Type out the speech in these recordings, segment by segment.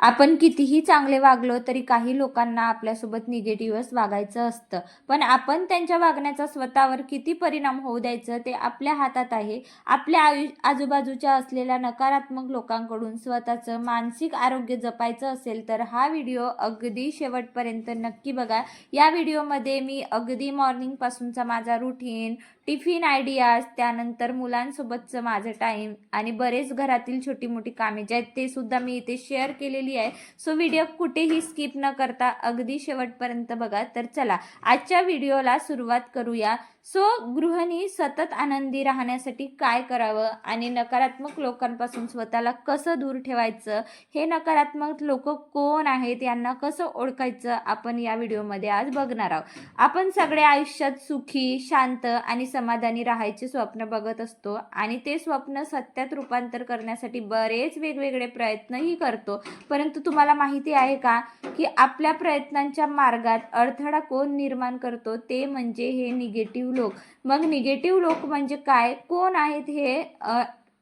आपण कितीही चांगले वागलो तरी काही लोकांना आपल्यासोबत निगेटिव्हच वागायचं असतं. पण आपण त्यांच्या वागण्याचा स्वतःवर किती परिणाम होऊ द्यायचं ते आपल्या हातात आहे. आपल्या आयु आजूबाजूच्या असलेल्या नकारात्मक लोकांकडून स्वतःचं मानसिक आरोग्य जपायचं असेल तर हा व्हिडिओ अगदी शेवटपर्यंत नक्की बघा. या व्हिडिओमध्ये मी अगदी मॉर्निंगपासूनचा माझा रुटीन टिफिन आयडियाज त्यानंतर मुलांसोबतचं माझं टाईम आणि बरेच घरातील छोटी मोठी कामे जे आहेत ते सुद्धा मी इथे शेअर केलेली आहे. सो व्हिडिओ कुठेही स्किप न करता अगदी शेवटपर्यंत बघा. तर चला आजच्या व्हिडिओला सुरुवात करूया. सो गृहिणी सतत आनंदी राहण्यासाठी काय करावं? आणि नकारात्मक लोकांपासून स्वतःला कसं दूर ठेवायचं? हे नकारात्मक लोक कोण आहेत? यांना कसं ओळखायचं? आपण या व्हिडिओमध्ये आज बघणार आहोत. आपण सगळे आयुष्यात सुखी शांत आणि समाधानी राहायचे स्वप्न बघत असतो. आणि ते स्वप्न सत्यात रूपांतर करण्यासाठी बरेच वेगवेगळे प्रयत्नही करतो. परंतु तुम्हाला माहिती आहे का की आपल्या प्रयत्नांच्या मार्गात अडथळा कोण निर्माण करतो? ते म्हणजे हे निगेटिव्ह लोक. मग निगेटिव्ह लोक म्हणजे काय? कोण आहेत हे?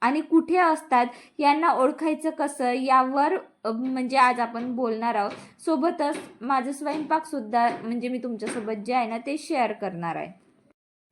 आणि कुठे असतात? यांना ओळखायचं कसं? यावर म्हणजे आज आपण बोलणार आहोत. सोबतच माझं स्वयंपाकसुद्धा म्हणजे मी तुमच्यासोबत जे आहे ना ते शेअर करणार आहे.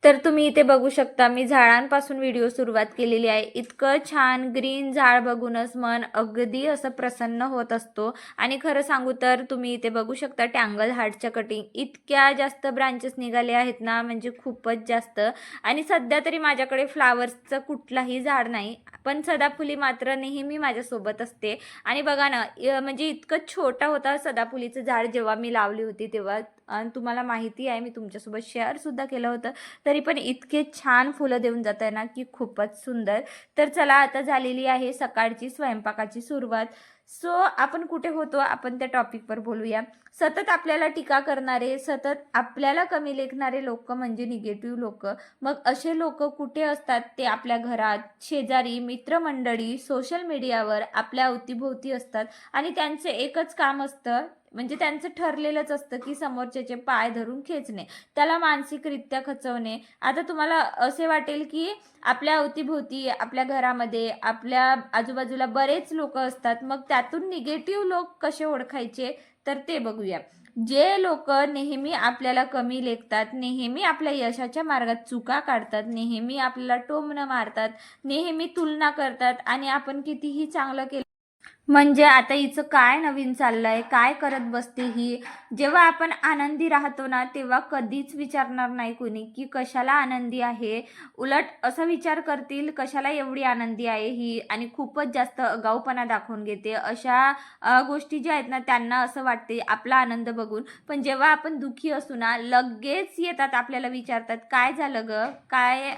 तर तुम्ही इथे बघू शकता मी झाडांपासून व्हिडिओ सुरुवात केलेली आहे. इतकं छान ग्रीन झाड बघूनच मन अगदी असं प्रसन्न होत असतो. आणि खरं सांगू तर तुम्ही इथे बघू शकता टँगल हार्टच्या कटिंग इतक्या जास्त ब्रांचेस निघाले आहेत ना म्हणजे खूपच जास्त. आणि सध्या तरी माझ्याकडे फ्लावर्सचं कुठलाही झाड नाही पण सदाफुली मात्र नेहमी माझ्यासोबत असते. आणि बघा ना म्हणजे इतकं छोटा होता सदाफुलीचं झाड जेव्हा मी लावली होती तेव्हा आणि तुम्हाला माहिती आहे मी तुमच्यासोबत शेअरसुद्धा केलं होतं. तरी पण इतके छान फुलं देऊन जात आहे ना की खूपच सुंदर. तर चला आता झालेली आहे सकाळची स्वयंपाकाची सुरुवात. सो आपण कुठे होतो? आपण त्या टॉपिकवर बोलूया. सतत आपल्याला टीका करणारे सतत आपल्याला कमी लेखणारे लोक म्हणजे निगेटिव्ह लोक. मग असे लोक कुठे असतात? ते आपल्या घरात शेजारी मित्रमंडळी सोशल मीडियावर आपल्या अवतीभोवती असतात. आणि त्यांचे एकच काम असतं म्हणजे त्यांचं ठरलेलंच असतं की समोरच्याचे पाय धरून खेचणे त्याला मानसिकरित्या खचवणे. आता तुम्हाला असे वाटेल की आपल्या अवतीभोवती आपल्या घरामध्ये आपल्या आजूबाजूला बरेच लोक असतात. मग त्यातून निगेटिव्ह लोक कसे ओळखायचे? तर ते बघूया. जे लोक नेहमी आपल्याला कमी लेखतात नेहमी आपल्या यशाच्या मार्गात चुका काढतात नेहमी आपल्याला टोमणं मारतात नेहमी तुलना करतात आणि आपण कितीही चांगलं केलं म्हणजे आता हिचं काय नवीन चाललं आहे काय करत बसते ही? जेव्हा आपण आनंदी राहतो ना तेव्हा कधीच विचारणार नाही कोणी की कशाला आनंदी आहे? उलट असा विचार करतील कशाला एवढी आनंदी आहे ही? आणि खूपच जास्त अगाऊपणा दाखवून घेते. अशा गोष्टी ज्या आहेत ना त्यांना असं वाटते आपला आनंद बघून. पण जेव्हा आपण दुःखी असू ना लगेच येतात आपल्याला विचारतात काय झालं ग? काय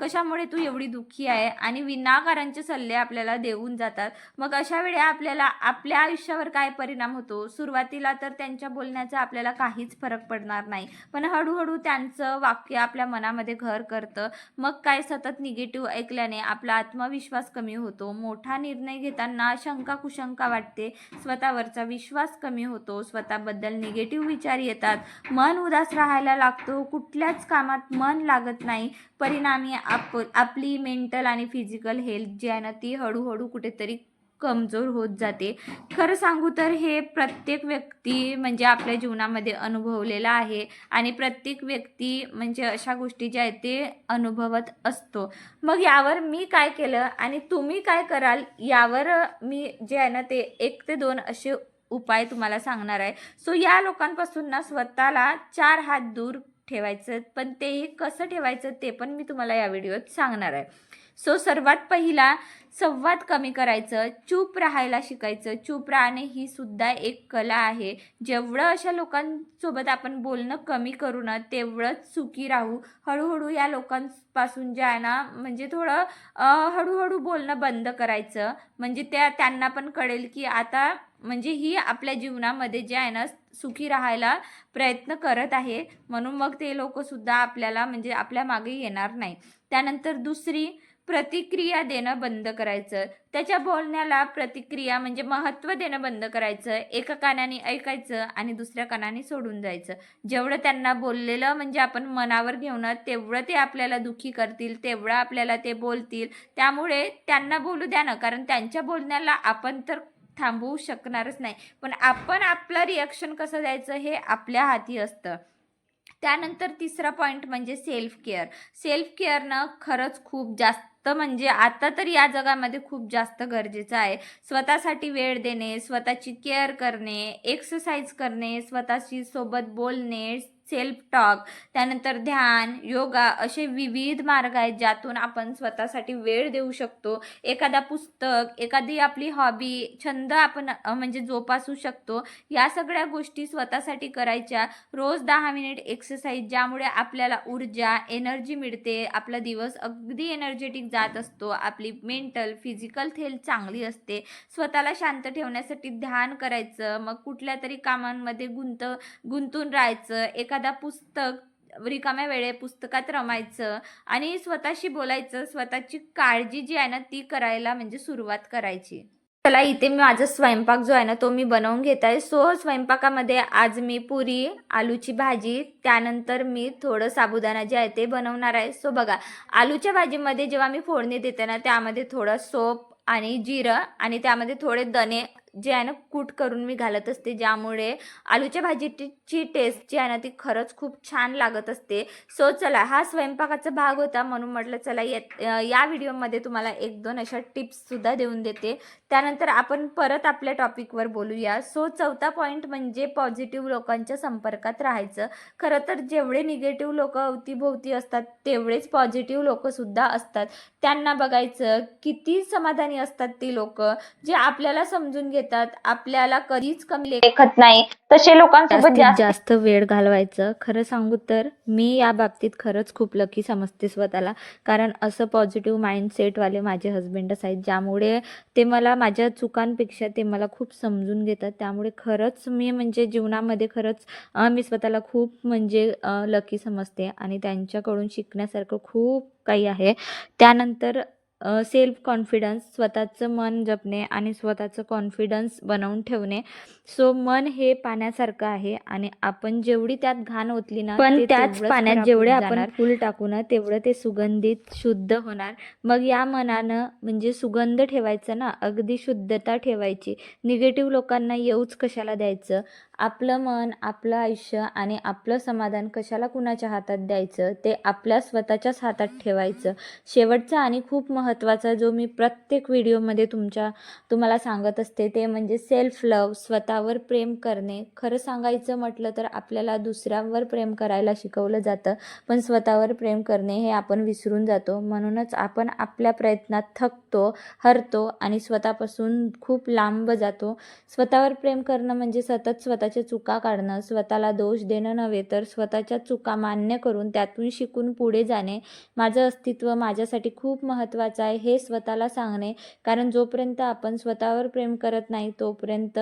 कशामुळे तू एवढी दुःखी आहे? आणि विनाकारांचे सल्ले आपल्याला देऊन जातात. मग अशा वेळी आपल्याला आपल्या आयुष्यावर काय परिणाम होतो? सुरुवातीला तर त्यांच्या बोलण्याचा आपल्याला काहीच फरक पडणार नाही. पण हळूहळू त्यांचं वाक्य आपल्या मनामध्ये घर करतं. मग काय सतत निगेटिव्ह ऐकल्याने आपला आत्मविश्वास कमी होतो. मोठा निर्णय घेताना शंका कुशंका वाटते. स्वतःवरचा विश्वास कमी होतो. स्वतःबद्दल निगेटिव्ह विचार येतात. मन उदास राहायला लागतो. कुठल्याच कामात मन लागत नाही. परिणामी आप आपली मेंटल आणि फिजिकल हेल्थ जी आहे ना ती हळूहळू कुठेतरी कमजोर होत जाते. खरं सांगू तर हे प्रत्येक व्यक्ती म्हणजे आपल्या जीवनामध्ये अनुभवलेला आहे आणि प्रत्येक व्यक्ती म्हणजे अशा गोष्टी ज्या आहेत ते अनुभवत असतो. मग यावर मी काय केलं आणि तुम्ही काय कराल यावर मी जे आहे ना ते एक ते दोन असे उपाय तुम्हाला सांगणार आहे. सो या लोकांपासून ना स्वतःला चार हात दूर ठेवायचं पण तेही कसं ठेवायचं ते पण मी तुम्हाला या व्हिडिओत सांगणार आहे. सो सर्वात पहिला संवाद कमी करायचं चूप राहायला शिकायचं. चूप राहणे ही सुद्धा एक कला आहे. जेवढं अशा लोकांसोबत आपण बोलणं कमी करू ना तेवढंच सुखी राहू. हळूहळू या लोकांपासून जे आहे ना म्हणजे थोडं हळूहळू बोलणं बंद करायचं. म्हणजे त्या त्यांना पण कळेल की आता म्हणजे ही आपल्या जीवनामध्ये जे आहे ना सुखी राहायला प्रयत्न करत आहे. म्हणून मग ते लोकसुद्धा आपल्याला म्हणजे आपल्या मागे येणार नाही. त्यानंतर दुसरी प्रतिक्रिया देणं बंद करायचं. त्याच्या बोलण्याला प्रतिक्रिया म्हणजे महत्त्व देणं बंद करायचं. एका कानाने ऐकायचं आणि दुसऱ्या कानाने सोडून जायचं. जेवढं त्यांना बोललेलं म्हणजे आपण मनावर घेऊन तेवढं ते आपल्याला दुःखी करतील तेवढं आपल्याला ते बोलतील. त्यामुळे त्यांना बोलू द्या ना कारण त्यांच्या बोलण्याला आपण तर थांबवू शकणारच नाही. पण आपण आपलं रिॲक्शन कसं द्यायचं हे आपल्या हाती असतं. त्यानंतर तिसरा पॉईंट म्हणजे सेल्फ केअर सेल्फ केअरनं खरंच खूप जास्त म्हणजे आता तर या जगामध्ये खूप जास्त गरजेचं आहे. स्वतःसाठी वेळ देणे स्वतःची केअर करणे एक्सरसाइज करणे स्वतःशी सोबत बोलणे सेल्फ टॉक त्यानंतर ध्यान योगा असे विविध मार्ग आहेत ज्यातून आपण स्वतःसाठी वेळ देऊ शकतो. एखादा पुस्तक एखादी आपली हॉबी छंद आपण म्हणजे जोपासू शकतो. या सगळ्या गोष्टी स्वतःसाठी करायच्या. रोज दहा मिनिट एक्सरसाइज ज्यामुळे आपल्याला ऊर्जा एनर्जी मिळते. आपला दिवस अगदी एनर्जेटिक जात असतो. आपली मेंटल फिजिकल हेल्थ चांगली असते. स्वतःला शांत ठेवण्यासाठी ध्यान करायचं. मग कुठल्या तरी कामांमध्ये गुंत गुंतून राहायचं. एखादा पुस्तक रिकाम्या वेळे पुस्तकात रमायचं आणि स्वतःशी बोलायचं स्वतःची काळजी जी आहे ना ती करायला म्हणजे सुरुवात करायची. चला इथे मी माझा स्वयंपाक जो आहे ना तो मी बनवून घेत आहे. सो स्वयंपाकामध्ये आज मी पुरी आलूची भाजी त्यानंतर मी थोडं साबुदाणा जे आहे ते बनवणार आहे. सो बघा आलूच्या भाजीमध्ये जेव्हा मी फोडणी देते ना त्यामध्ये थोडं सोप आणि जिरं आणि त्यामध्ये थोडे दणे जे आहे ना कूट करून मी घालत असते. ज्यामुळे आलूच्या भाजीची टेस्ट जी आहे ना ती खरंच खूप छान लागत असते. सो चला हा स्वयंपाकाचा भाग होता. म्हणून म्हटलं चला या या व्हिडिओमध्ये तुम्हाला एक दोन अशा टिप्ससुद्धा देऊन देते. त्यानंतर आपण परत आपल्या टॉपिकवर बोलूया. सो चौथा पॉईंट म्हणजे पॉझिटिव्ह लोकांच्या संपर्कात राहायचं. खरं तर जेवढे निगेटिव्ह लोक अवतीभोवती असतात तेवढेच पॉझिटिव्ह लोकसुद्धा असतात. त्यांना बघायचं किती समाधानी असतात ती लोक जे आपल्याला समजून घेत घेतात आपल्याला कधीच कमी लेखत नाही. तसे लोकांसोबत जास्त वेळ घालवायचं. खरं सांगू तर मी या बाबतीत खरंच खूप लकी समजते स्वतःला. कारण असं पॉझिटिव्ह माइंडसेटवाले माझे हस्बंडच आहेत ज्यामुळे ते मला माझ्या चुकांपेक्षा ते मला खूप समजून घेतात. त्यामुळे खरंच मी म्हणजे जीवनामध्ये खरंच मी स्वतःला खूप म्हणजे लकी समजते. आणि त्यांच्याकडून शिकण्यासारखं खूप काही आहे. त्यानंतर सेल्फ कॉन्फिडन्स स्वतःचं मन जपणे आणि स्वतःचं कॉन्फिडन्स बनवून ठेवणे. सो मन हे पाण्यासारखं आहे आणि आपण जेवढी त्यात घाण ओतली ना पण त्याच पाण्यात जेवढे आपण. फुल टाकू ना तेवढं ते सुगंधित शुद्ध होणार. मग या मनानं म्हणजे सुगंध ठेवायचा ना अगदी शुद्धता ठेवायची. निगेटिव्ह लोकांना येऊच कशाला द्यायचं? आपलं मन आपलं आयुष्य आणि आपलं समाधान कशाला कुणाच्या हातात द्यायचं? ते आपल्या स्वतःच्याच हातात ठेवायचं. शेवटचा आणि खूप महत्त्वाचा जो मी प्रत्येक व्हिडिओमध्ये तुमच्या तुम्हाला सांगत असते ते म्हणजे सेल्फ लव स्वतःवर प्रेम करणे. खरं सांगायचं म्हटलं तर आपल्याला दुसऱ्यांवर प्रेम करायला शिकवलं जातं पण स्वतःवर प्रेम करणे हे आपण विसरून जातो. म्हणूनच आपण आपल्या प्रयत्नात थकतो हरतो आणि स्वतःपासून खूप लांब जातो. स्वतःवर प्रेम करणं म्हणजे सतत स्वतः स्वतःच्या चुका काढणं स्वतःला दोष देणं नव्हे तर स्वतःच्या चुका मान्य करून त्यातून शिकून पुढे जाणे माझं अस्तित्व माझ्यासाठी खूप महत्त्वाचं आहे हे स्वतःला सांगणे. कारण जोपर्यंत आपण स्वतःवर प्रेम करत नाही तोपर्यंत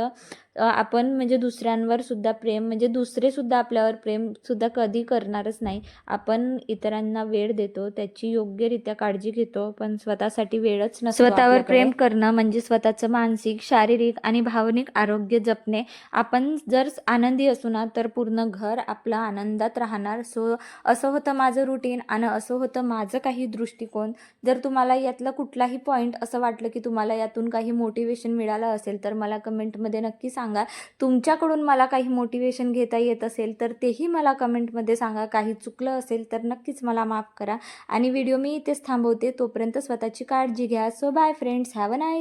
आपण म्हणजे दुसऱ्यांवर सुद्धा प्रेम म्हणजे दुसरे सुद्धा आपल्यावर प्रेम सुद्धा कधी करणारच नाही. आपण इतरांना वेळ देतो त्याची योग्यरित्या काळजी घेतो पण स्वतःसाठी वेळच नसतो स्वतःवर. प्रेम करणं म्हणजे स्वतःचं मानसिक शारीरिक आणि भावनिक आरोग्य जपणे. आपण जर आनंदी असू ना तर पूर्ण घर आपलं आनंदात राहणार. सो असं होतं माझं रुटीन आणि असं होतं माझं काही दृष्टिकोन. जर तुम्हाला यातला कुठलाही पॉईंट असं वाटलं की तुम्हाला यातून काही मोटिवेशन मिळालं असेल तर मला कमेंटमध्ये नक्की सांगा. तुमच्याकडून मला काही मोटिवेशन घेता येत असेल तर तेही मला कमेंटमध्ये सांगा. काही चुकलं असेल तर नक्कीच मला माफ करा. आणि व्हिडिओ मी इथेच थांबवते. तोपर्यंत स्वतःची काळजी घ्या. So bye friends have a nice